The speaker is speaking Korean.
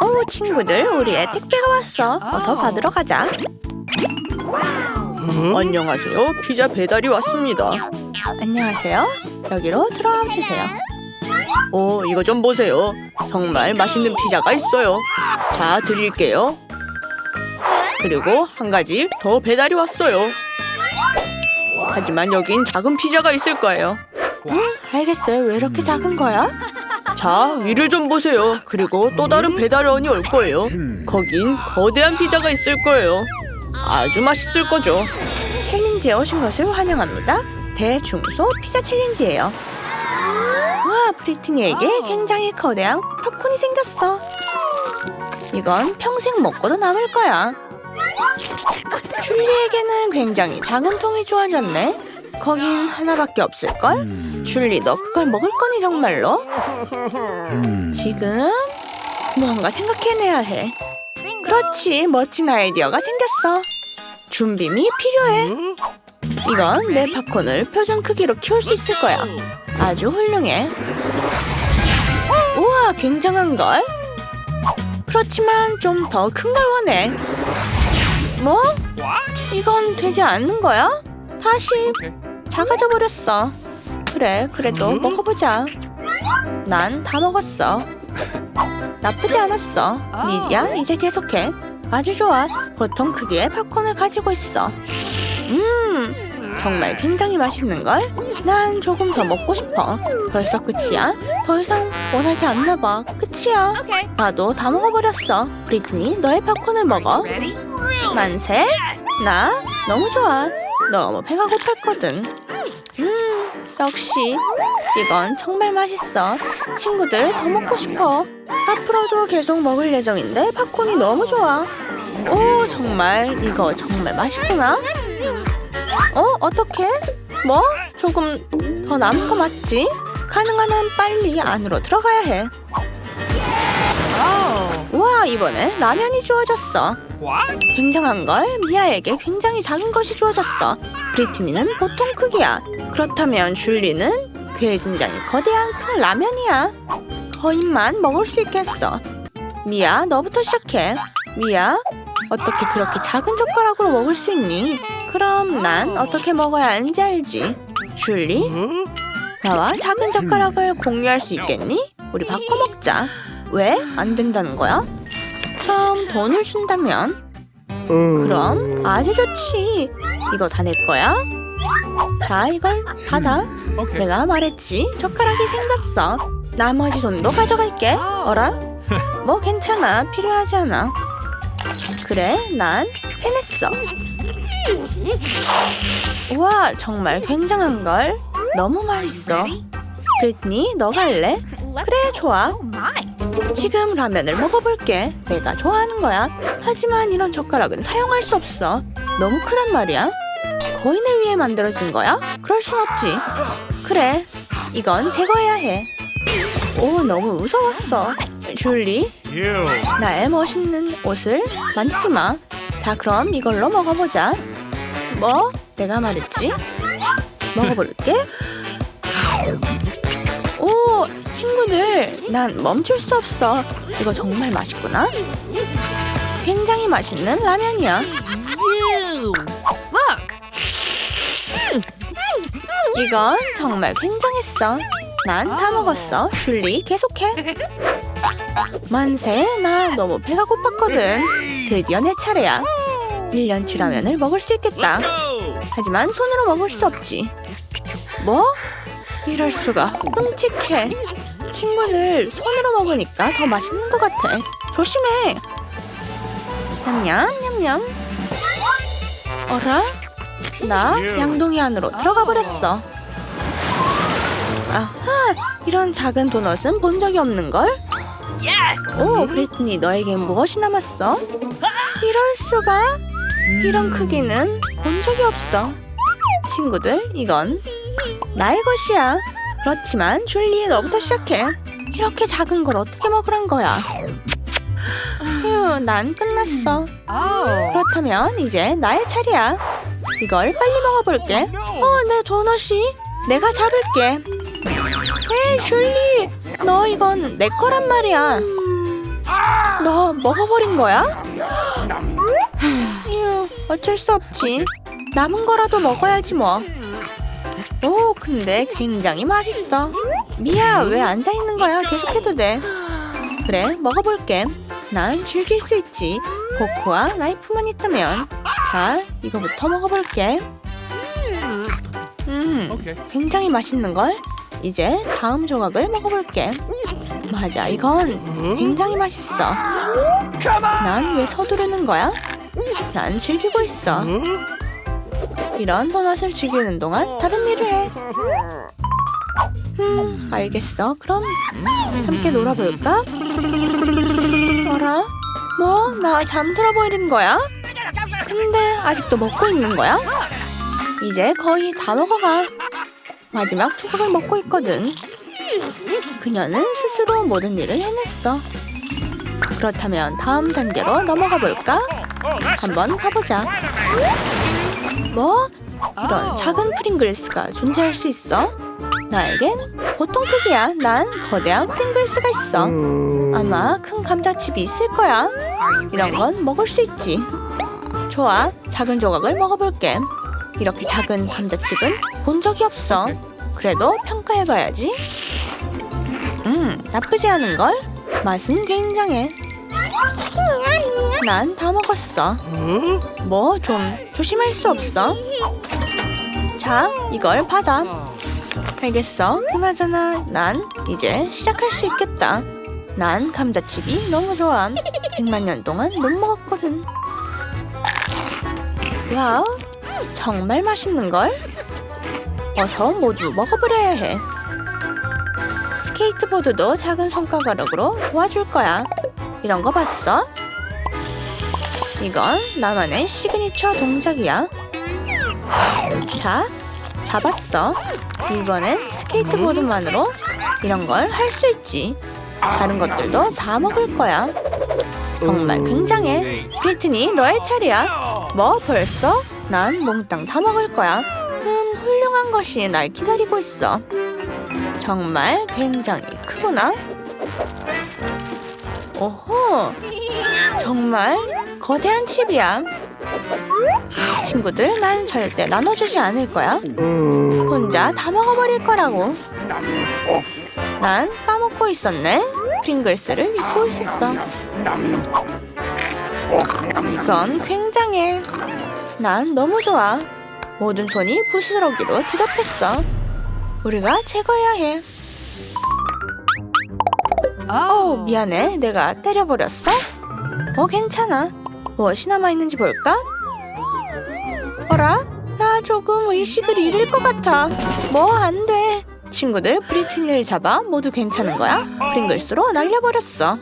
오, 친구들, 우리의 택배가 왔어. 어서 받으러 가자. 안녕하세요. 피자 배달이 왔습니다. 안녕하세요. 여기로 들어와 주세요. 오, 이거 좀 보세요. 정말 맛있는 피자가 있어요. 자, 드릴게요. 그리고 한 가지 더 배달이 왔어요. 하지만 여긴 작은 피자가 있을 거예요. 알겠어요. 왜 이렇게 작은 거야? 자, 위를 좀 보세요. 그리고 또 다른 배달원이 올 거예요. 거긴 거대한 피자가 있을 거예요. 아주 맛있을 거죠. 챌린지에 오신 것을 환영합니다. 대중소 피자 챌린지예요. 와, 브리트니에게 굉장히 거대한 팝콘이 생겼어. 이건 평생 먹고도 남을 거야. 줄리에게는 굉장히 작은 통이 주어졌네. 거긴 하나밖에 없을걸? 줄리, 너 그걸 먹을 거니 정말로? 지금 무언가 생각해내야 해. 그렇지, 멋진 아이디어가 생겼어. 준비미 필요해. 이건 내 팝콘을 표준 크기로 키울 수 있을 거야. 아주 훌륭해. 우와, 굉장한 걸. 그렇지만 좀 더 큰 걸 원해. 뭐? 이건 되지 않는 거야? 다시 작아져 버렸어. 그래, 그래도 먹어보자. 난 다 먹었어. 나쁘지 않았어. 미디야, 이제 계속해. 아주 좋아. 보통 크기의 팝콘을 가지고 있어. 음, 정말 굉장히 맛있는걸? 난 조금 더 먹고 싶어. 벌써 끝이야? 더 이상 원하지 않나 봐. 끝이야. 나도 다 먹어버렸어. 브리트니, 너의 팝콘을 먹어. 만세? 나? 너무 좋아. 너무 배가 고팠거든. 음, 역시 이건 정말 맛있어. 친구들 더 먹고 싶어. 앞으로도 계속 먹을 예정인데 팝콘이 너무 좋아. 오, 정말 이거 정말 맛있구나. 어, 어떻게? 뭐? 조금 더 남은 거 맞지? 가능한 한 빨리 안으로 들어가야 해. 우와, 이번에 라면이 주어졌어. 굉장한 걸 미아에게 굉장히 작은 것이 주어졌어. 브리트니는 보통 크기야. 그렇다면 줄리는 굉장히 거대한 큰 라면이야. 거인만 먹을 수 있겠어. 미아, 너부터 시작해. 미아, 어떻게 그렇게 작은 젓가락으로 먹을 수 있니? 그럼 난 어떻게 먹어야 하는지 알지. 줄리, 나와 작은 젓가락을 공유할 수 있겠니? 우리 바꿔 먹자. 왜? 안 된다는 거야? 그럼 돈을 준다면? 그럼 아주 좋지. 이거 다 내 거야? 자, 이걸 받아. 내가 말했지. 젓가락이 생겼어. 나머지 돈도 가져갈게. 어라? 뭐 괜찮아. 필요하지 않아. 그래, 난 해냈어. 우와, 정말 굉장한 걸. 너무 맛있어. 브리트니, 너가 할래? 그래, 좋아. 지금 라면을 먹어볼게. 내가 좋아하는 거야. 하지만 이런 젓가락은 사용할 수 없어. 너무 크단 말이야. 거인을 위해 만들어진 거야? 그럴 순 없지. 그래, 이건 제거해야 해. 오, 너무 무서웠어. 줄리, 나의 멋있는 옷을 만지지 마. 자, 그럼 이걸로 먹어보자. 뭐? 내가 말했지? 먹어볼게. 오, 친구들, 난 멈출 수 없어. 이거 정말 맛있구나. 굉장히 맛있는 라면이야. 이건 정말 굉장했어. 난 다 먹었어. 줄리, 계속해. 만세, 나 너무 배가 고팠거든. 드디어 내 차례야. 1년치 라면을 먹을 수 있겠다. 하지만 손으로 먹을 수 없지. 뭐? 이럴 수가. 끔찍해. 친구들 손으로 먹으니까 더 맛있는 것 같아. 조심해. 냠냠 냠냠. 어라? 나 양동이 안으로 들어가 버렸어. 이런 작은 도넛은 본 적이 없는 걸? 오, 브리트니, 너에겐 무엇이 남았어? 이럴 수가? 이런 크기는 본 적이 없어. 친구들, 이건 나의 것이야. 그렇지만 줄리, 너부터 시작해. 이렇게 작은 걸 어떻게 먹으란 거야? 휴, 난 끝났어. 그렇다면 이제 나의 차례야. 이걸 빨리 먹어볼게. 어, 내 도넛이. 내가 잡을게. 에이, 줄리. 너 이건 내 거란 말이야. 너 먹어버린 거야? 휴, 어쩔 수 없지. 남은 거라도 먹어야지 뭐. 오, 근데 굉장히 맛있어. 미야, 왜 앉아 있는 거야? 계속해도 돼. 그래, 먹어볼게. 난 즐길 수 있지. 포크와 나이프만 있다면. 자, 이거부터 먹어볼게. 음, Okay. 굉장히 맛있는 걸. 이제 다음 조각을 먹어볼게. 맞아, 이건 굉장히 맛있어. 난 왜 서두르는 거야? 난 즐기고 있어. 이런 도넛을 즐기는 동안 다른 일을 해. 음, 알겠어. 그럼 함께 놀아볼까? 어라? 뭐? 나 잠들어 버린 거야? 근데 아직도 먹고 있는 거야? 이제 거의 다 먹어가. 마지막 조각을 먹고 있거든. 그녀는 스스로 모든 일을 해냈어. 그렇다면 다음 단계로 넘어가 볼까? 한번 가보자. 뭐? 이런 작은 프링글스가 존재할 수 있어? 나에겐 보통 크기야. 난 거대한 프링글스가 있어. 아마 큰 감자칩이 있을 거야. 이런 건 먹을 수 있지. 좋아, 작은 조각을 먹어볼게. 이렇게 작은 감자칩은 본 적이 없어. 그래도 평가해봐야지. 음, 나쁘지 않은 걸. 맛은 굉장해. 난 다 먹었어. 뭐 좀 조심할 수 없어? 자, 이걸 받아. 알겠어. 그나저나 난 이제 시작할 수 있겠다. 난 감자칩이 너무 좋아. 100만 년 동안 못 먹었거든. 와우, 정말 맛있는걸? 어서 모두 먹어버려야 해. 스케이트보드도 작은 손가락으로 도와줄 거야. 이런 거 봤어? 이건 나만의 시그니처 동작이야. 자, 잡았어. 이번엔 스케이트보드만으로 이런 걸 할 수 있지. 다른 것들도 다 먹을 거야. 정말 굉장해. 브리트니, 너의 차례야. 뭐 벌써? 난 몽땅 다 먹을 거야. 음, 훌륭한 것이 날 기다리고 있어. 정말 굉장히 크구나. 오호, 정말 거대한 칩이야. 친구들, 난 절대 나눠주지 않을 거야. 혼자 다 먹어버릴 거라고. 난 까먹고 있었네. 프링글스를 잊고 있었어. 이건 굉장해. 난 너무 좋아. 모든 손이 부스러기로 뒤덮였어. 우리가 제거해야 해. 어, 미안해. 내가 때려버렸어? 어, 괜찮아. 무엇이 남아있는지 볼까? 어라? 나 조금 의식을 잃을 것 같아. 뭐, 안 돼. 친구들, 브리트니를 잡아 모두 괜찮은 거야? 프링글스로 날려버렸어.